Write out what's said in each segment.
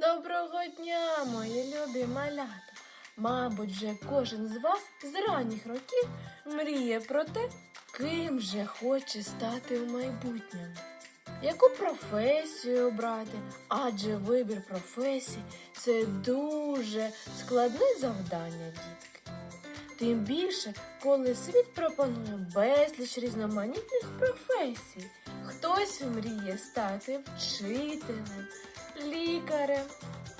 Доброго дня, мої любі малята. Мабуть, же кожен з вас з ранніх років мріє про те, ким же хоче стати в майбутньому. Яку професію обрати? Адже вибір професії це дуже складне завдання, дітки. Тим більше, коли світ пропонує безліч різноманітних професій. Хтось мріє стати вчителем, лікарем,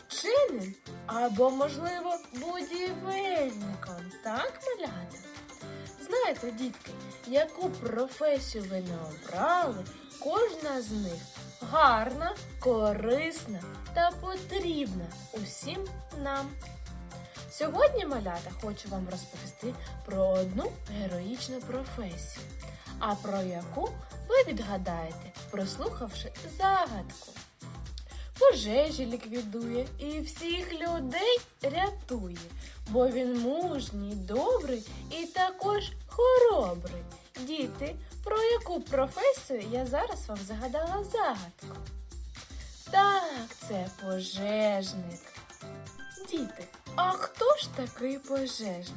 вченим або, можливо, будівельником. Так, малята? Знаєте, дітки, яку професію ви не обрали, кожна з них гарна, корисна та потрібна усім нам. Сьогодні, малята, хочу вам розповісти про одну героїчну професію, а про яку ви відгадаєте, прослухавши загадку. Пожежі ліквідує і всіх людей рятує, бо він мужній, добрий і також хоробрий. Діти, про яку професію я зараз вам загадала загадку? Так, це пожежник. Діти, а хто ж такий пожежник?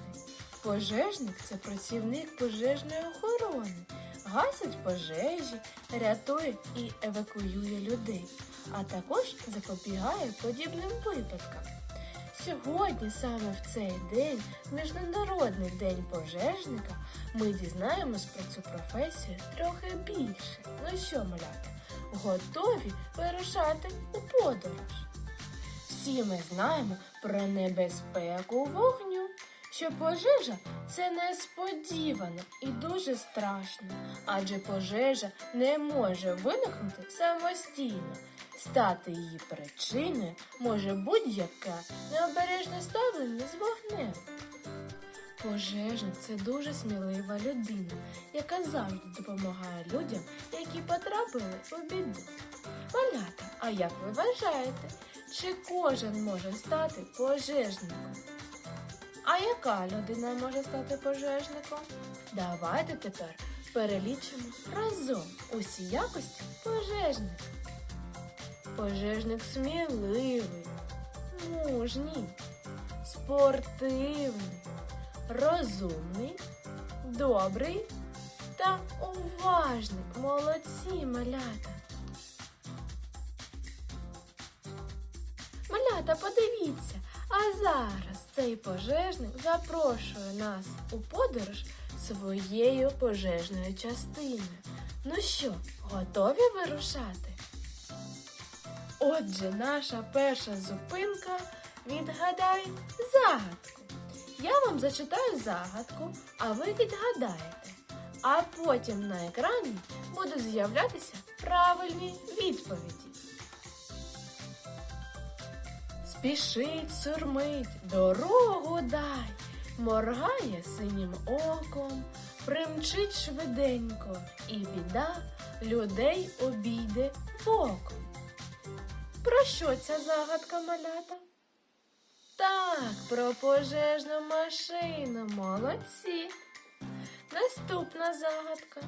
Пожежник це працівник пожежної охорони, гасить пожежі, рятує і евакуює людей, а також запобігає подібним випадкам. Сьогодні, саме в цей день, Міжнародний день пожежника, ми дізнаємось про цю професію трохи більше. Ну що, малята, готові вирушати у подорож? Всі ми знаємо про небезпеку вогню, що пожежа це несподівано і дуже страшно, адже пожежа не може виникнути самостійно. Стати її причиною може будь-яке необережне ставлення з вогнем. Пожежник це дуже смілива людина, яка завжди допомагає людям, які потрапили у біду. Малята, а як ви вважаєте, чи кожен може стати пожежником? А яка людина може стати пожежником? Давайте тепер перелічимо разом усі якості пожежника. Пожежник сміливий, мужній, спортивний, розумний, добрий та уважний. Молодці малята. Подивіться, а зараз цей пожежник запрошує нас у подорож своєю пожежною частиною. Ну що, готові вирушати? Отже, наша перша зупинка відгадай загадку. Я вам зачитаю загадку, а ви відгадаєте. А потім на екрані будуть з'являтися правильні відповіді. Спішить, сурмить, дорогу дай, моргає синім оком, примчить швиденько, і біда людей обійде боком. Про що ця загадка малята? Так, про пожежну машину. Молодці. Наступна загадка.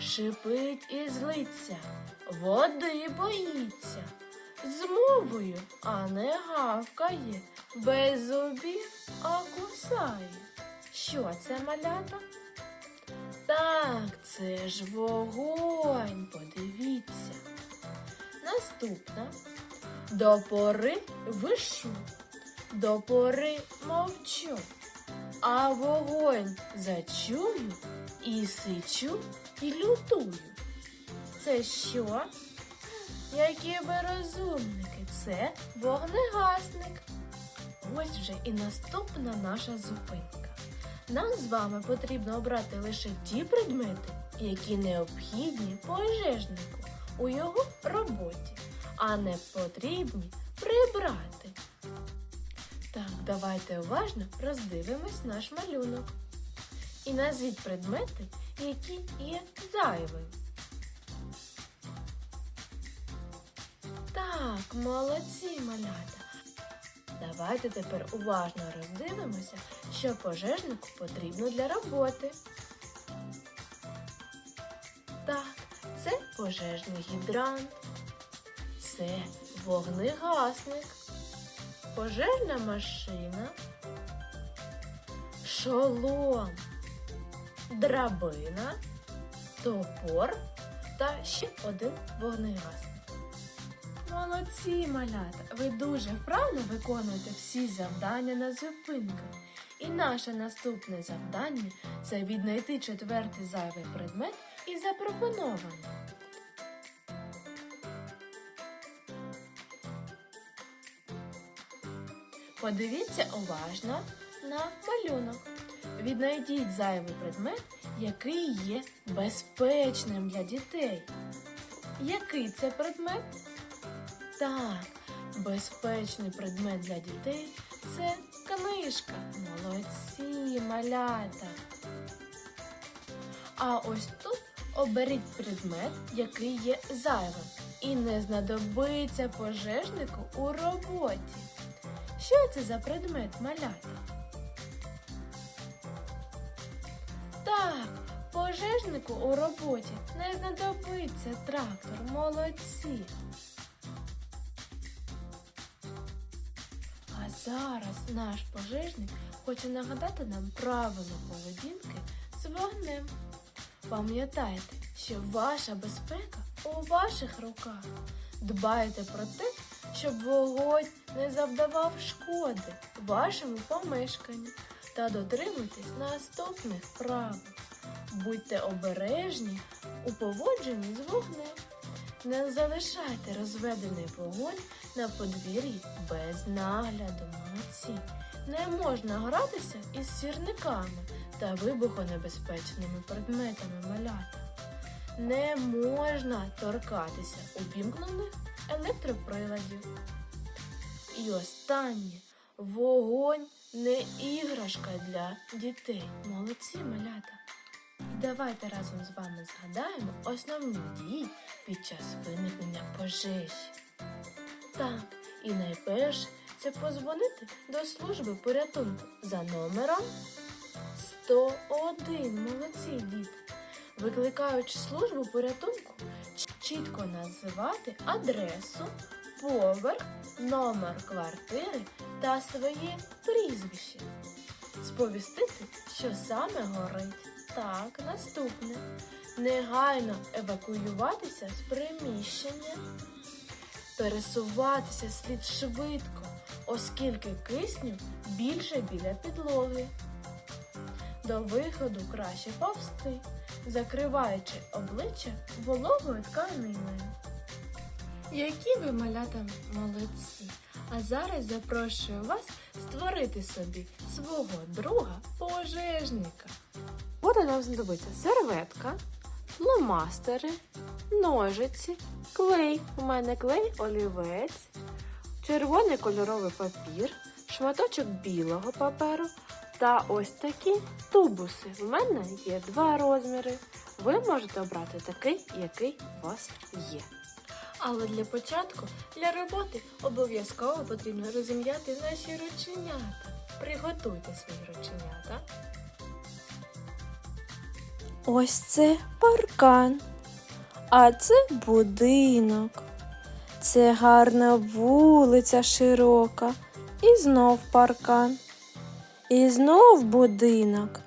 Шипить і злиться, води боїться, з мовою, а не гавкає, без зубів, а кусає. Що це малята? Так, це ж вогонь, подивіться. Наступна. До пори вишу, до пори мовчу, а вогонь зачую і сичу, і лютую. Це що? Які ви розумники? Це вогнегасник. Ось вже і наступна наша зупинка. Нам з вами потрібно обрати лише ті предмети, які необхідні пожежнику у його роботі, а не потрібні прибрати. Так, давайте уважно роздивимось наш малюнок. І назвіть предмети, які є зайвими. Так, молодці малята. Давайте тепер уважно роздивимося, що пожежнику потрібно для роботи. Так, це пожежний гідрант, це вогнегасник, пожежна машина, шолом, драбина, топор та ще один вогнегасник. Молодці, малята! Ви дуже вправно виконуєте всі завдання на зупинках. І наше наступне завдання це віднайти четвертий зайвий предмет і запропонований. Подивіться уважно на малюнок. Віднайдіть зайвий предмет, який є безпечним для дітей. Який це предмет? Так, безпечний предмет для дітей це книжка. Молодці, малята. А ось тут оберіть предмет, який є зайвим, і не знадобиться пожежнику у роботі. Що це за предмет малята? Так, пожежнику у роботі не знадобиться трактор. Молодці. Зараз наш пожежник хоче нагадати нам правила поведінки з вогнем. Пам'ятайте, що ваша безпека у ваших руках. Дбайте про те, щоб вогонь не завдавав шкоди вашому помешканню та дотримуйтесь наступних правил. Будьте обережні у поводженні з вогнем. Не залишайте розведений вогонь на подвір'ї без нагляду. Молодці. Не можна гратися із сірниками та вибухонебезпечними предметами малята. Не можна торкатися увімкнених електроприладів. І останнє вогонь не іграшка для дітей. Молодці малята. Давайте разом з вами згадаємо основні дії під час виникнення пожежі. Так, і найперше це позвонити до служби порятунку за номером 101. Молодці діти. Викликаючи службу порятунку, чітко називати адресу, поверх, номер квартири та своє прізвище. Сповістити, що саме горить. Так, наступне. Негайно евакуюватися з приміщення. Пересуватися слід швидко, оскільки кисню більше біля підлоги. До виходу краще повсти, закриваючи обличчя вологою тканиною. Які ви малята молодці! А зараз запрошую вас створити собі свого друга пожежника. Буде нам знадобиться серветка, фломастери, ножиці, клей. У мене клей олівець, червоний кольоровий папір, шматочок білого паперу та ось такі тубуси. У мене є два розміри. Ви можете обрати такий, який у вас є. Але для початку, для роботи обов'язково потрібно розім'яти наші рученята. Приготуйте свої рученята. Ось це паркан, а це будинок. Це гарна вулиця широка, і знов паркан, і знов будинок.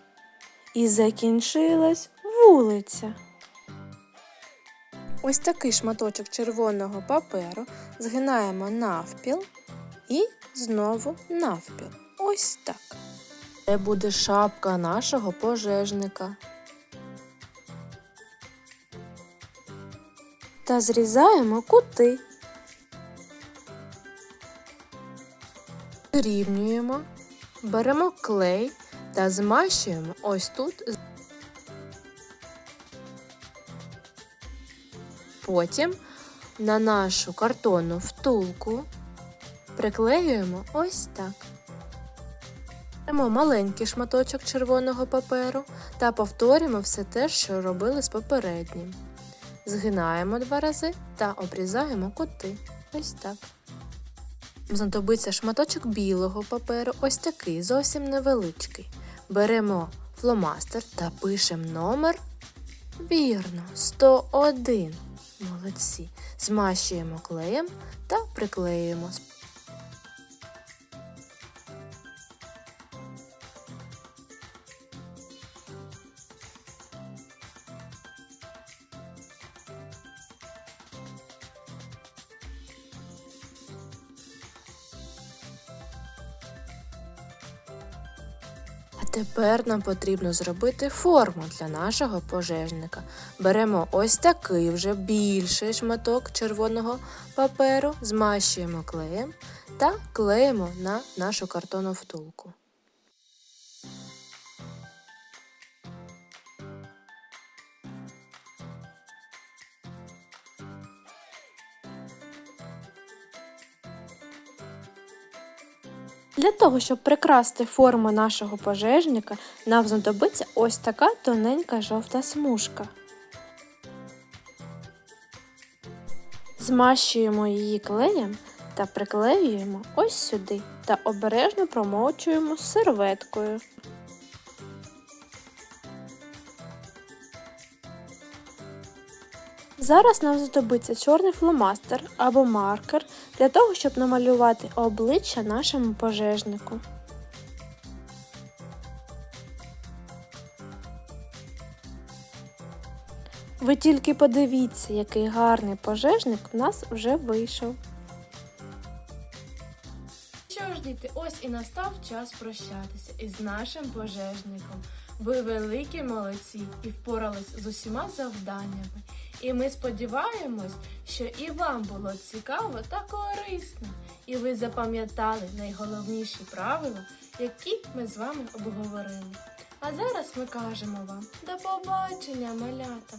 І закінчилась вулиця. Ось такий шматочок червоного паперу згинаємо навпіл і знову навпіл. Ось так. Це буде шапка нашого пожежника. Та зрізаємо кути. Рівнюємо, беремо клей та змащуємо ось тут. Потім на нашу картонну втулку приклеюємо ось так. Беремо маленький шматочок червоного паперу та повторюємо все те, що робили з попереднім. Згинаємо два рази та обрізаємо кути. Ось так. Знадобиться шматочок білого паперу, ось такий, зовсім невеличкий. Беремо фломастер та пишемо номер. Вірно, 101. Молодці. Змащуємо клеєм та приклеюємо. Тепер нам потрібно зробити форму для нашого пожежника. Беремо ось такий вже більший шматок червоного паперу, змащуємо клеєм та клеїмо на нашу картонну втулку. Для того, щоб прикрасти форму нашого пожежника, нам знадобиться ось така тоненька жовта смужка. Змащуємо її клеєм та приклеюємо ось сюди та обережно промочуємо серветкою. Зараз нам знадобиться чорний фломастер або маркер для того, щоб намалювати обличчя нашому пожежнику. Ви тільки подивіться, який гарний пожежник в нас вже вийшов. Діти, ось і настав час прощатися із нашим пожежником. Ви великі молодці і впорались з усіма завданнями. І ми сподіваємось, що і вам було цікаво та корисно, і ви запам'ятали найголовніші правила, які ми з вами обговорили. А зараз ми кажемо вам до побачення, малята!